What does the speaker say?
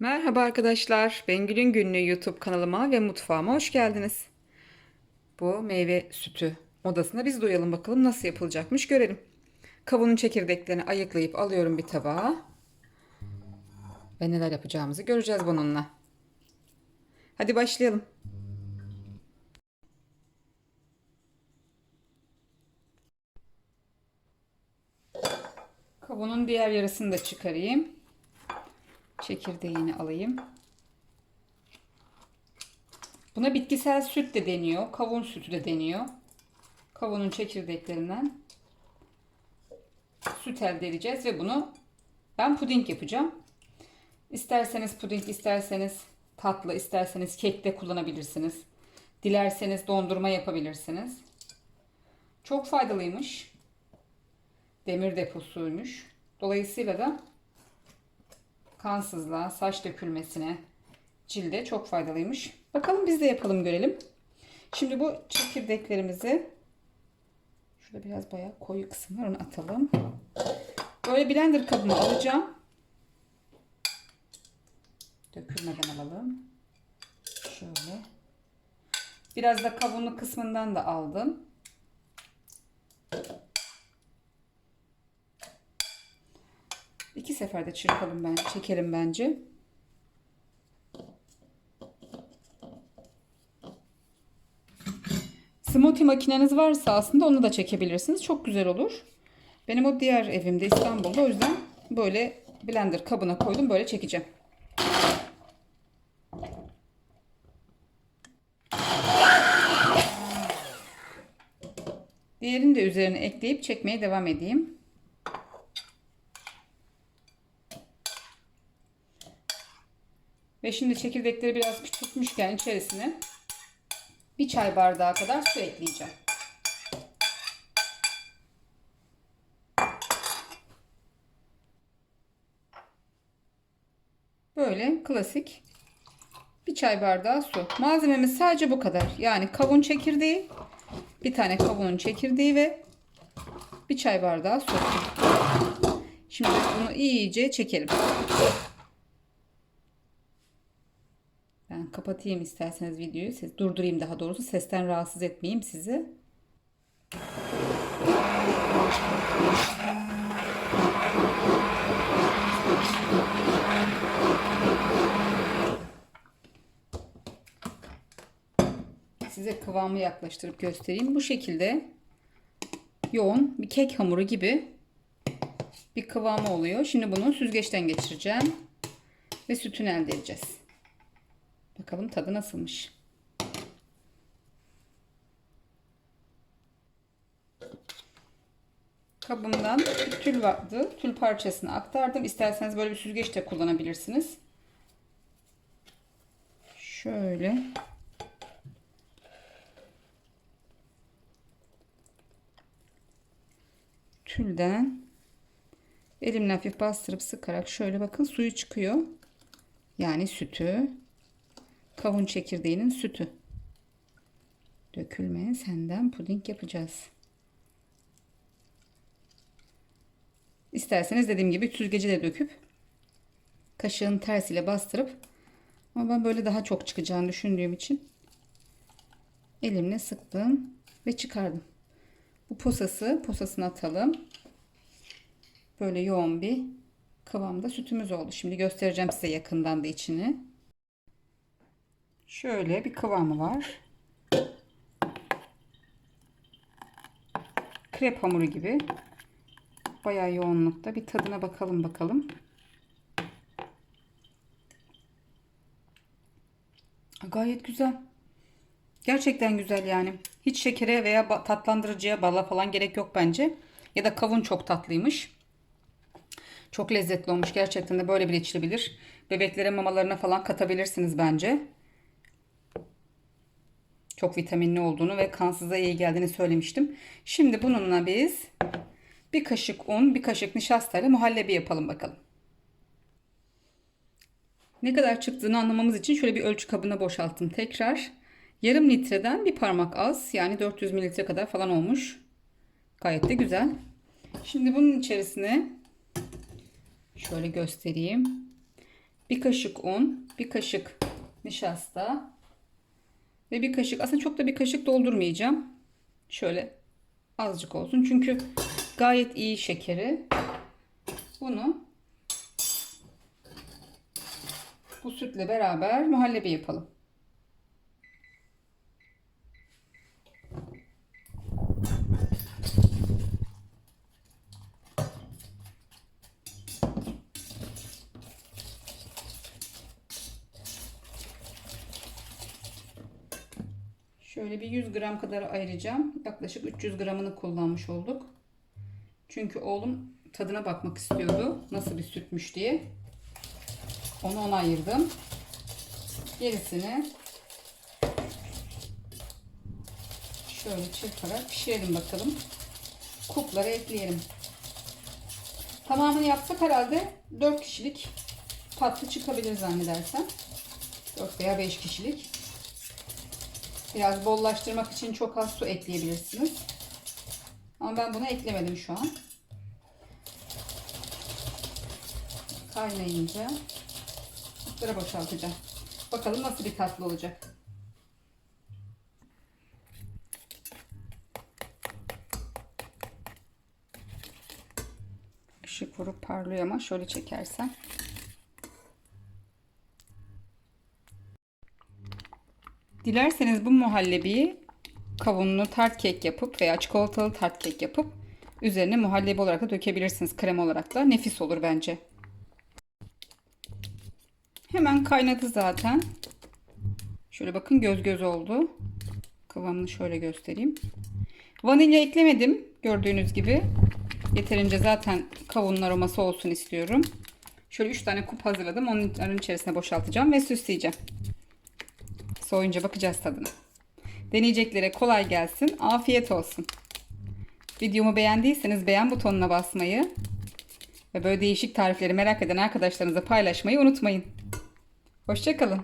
Merhaba arkadaşlar. Bengül'ün Günlüğü YouTube kanalıma ve mutfağıma hoş geldiniz. Bu meyve sütü odasına biz doyalım bakalım nasıl yapılacakmış görelim. Kavunun çekirdeklerini ayıklayıp alıyorum bir tabağa. Ve neler yapacağımızı göreceğiz bununla. Hadi başlayalım. Kavunun diğer yarısını da çıkarayım. Çekirdeğini alayım. Buna bitkisel süt de deniyor. Kavun sütü de deniyor. Kavunun çekirdeklerinden süt elde edeceğiz ve bunu ben puding yapacağım. İsterseniz puding, isterseniz tatlı, isterseniz kek de kullanabilirsiniz. Dilerseniz dondurma yapabilirsiniz. Çok faydalıymış. Demir deposuymuş. Dolayısıyla da kansızlığa, saç dökülmesine, cilde çok faydalıymış. Bakalım biz de yapalım görelim. Şimdi bu çekirdeklerimizi şurada biraz bayağı koyu kısım var onu atalım. Böyle blender kabıma alacağım. Dökülmeden alalım. Şöyle. Biraz da kavunlu kısmından da aldım. İki seferde çırpalım ben, çekelim bence. Smoothie makineniz varsa aslında onu da çekebilirsiniz. Çok güzel olur. Benim o diğer evimde İstanbul'da o yüzden böyle blender kabına koydum. Böyle çekeceğim. Diğerini de üzerine ekleyip çekmeye devam edeyim. Ve şimdi çekirdekleri biraz küçültmüşken içerisine bir çay bardağı kadar su ekleyeceğim. Böyle klasik bir çay bardağı su. Malzememiz sadece bu kadar. Yani kavun çekirdeği, bir tane kavunun çekirdeği ve bir çay bardağı su. Şimdi bunu iyice çekelim. Kapatayım isterseniz videoyu. Ses, durdurayım daha doğrusu. Sesten rahatsız etmeyeyim sizi. Size kıvamı yaklaştırıp göstereyim. Bu şekilde yoğun bir kek hamuru gibi bir kıvamı oluyor. Şimdi bunu süzgeçten geçireceğim ve sütünü elde edeceğiz. Bakalım tadı nasılmış. Kabımdan tül vardı. Tül parçasını aktardım. İsterseniz böyle bir süzgeç de kullanabilirsiniz. Şöyle. Tülden elimle hafif bastırıp sıkarak şöyle bakın suyu çıkıyor. Yani sütü kavun çekirdeğinin sütü. Dökülme senden puding yapacağız. İsterseniz dediğim gibi süzgeci de döküp kaşığın tersiyle bastırıp ama ben böyle daha çok çıkacağını düşündüğüm için elimle sıktım ve çıkardım. Bu posası posasını atalım. Böyle yoğun bir kıvamda sütümüz oldu. Şimdi göstereceğim size yakından da içini. Şöyle bir kıvamı var. Krep hamuru gibi. Bayağı yoğunlukta. Bir tadına bakalım bakalım. Gayet güzel. Gerçekten güzel yani. Hiç şekere veya tatlandırıcıya bala falan gerek yok bence. Ya da kavun çok tatlıymış. Çok lezzetli olmuş. Gerçekten de böyle bile içilebilir. Bebeklere mamalarına falan katabilirsiniz bence çok vitaminli olduğunu ve kansıza iyi geldiğini söylemiştim. Şimdi bununla biz bir kaşık un, bir kaşık nişasta ile muhallebi yapalım bakalım. Ne kadar çıktığını anlamamız için şöyle bir ölçü kabına boşalttım tekrar. Yarım litreden bir parmak az yani 400 mililitre kadar falan olmuş. Gayet de güzel. Şimdi bunun içerisine şöyle göstereyim. bir kaşık un, bir kaşık nişasta ve bir kaşık aslında çok da bir kaşık doldurmayacağım. Şöyle azıcık olsun çünkü gayet iyi şekeri. Bunu bu sütle beraber muhallebi yapalım. Şöyle bir 100 gram kadar ayıracağım. Yaklaşık 300 gramını kullanmış olduk. Çünkü oğlum tadına bakmak istiyordu. Nasıl bir sütmüş diye. Onu ona ayırdım. Gerisini şöyle çırparak pişirelim bakalım. Kuplara ekleyelim. Tamamını yapsak herhalde 4 kişilik tatlı çıkabilir zannedersem. 4 veya 5 kişilik. Biraz bollaştırmak için çok az su ekleyebilirsiniz. Ama ben bunu eklemedim şu an. Kaynayınca kaplara boşaltacağım. Bakalım nasıl bir tatlı olacak. Işık vurup parlıyor ama şöyle çekersem. Dilerseniz bu muhallebiyi kavunlu tart kek yapıp veya çikolatalı tart kek yapıp üzerine muhallebi olarak da dökebilirsiniz. Krem olarak da nefis olur bence. Hemen kaynadı zaten. Şöyle bakın göz göz oldu. Kıvamını şöyle göstereyim. Vanilya eklemedim gördüğünüz gibi. Yeterince zaten kavunun aroması olsun istiyorum. Şöyle 3 tane kup hazırladım. Onun içerisine boşaltacağım ve süsleyeceğim. Soğuyunca bakacağız tadına. Deneyeceklere kolay gelsin. Afiyet olsun. Videomu beğendiyseniz beğen butonuna basmayı ve böyle değişik tarifleri merak eden arkadaşlarınıza paylaşmayı unutmayın. Hoşçakalın.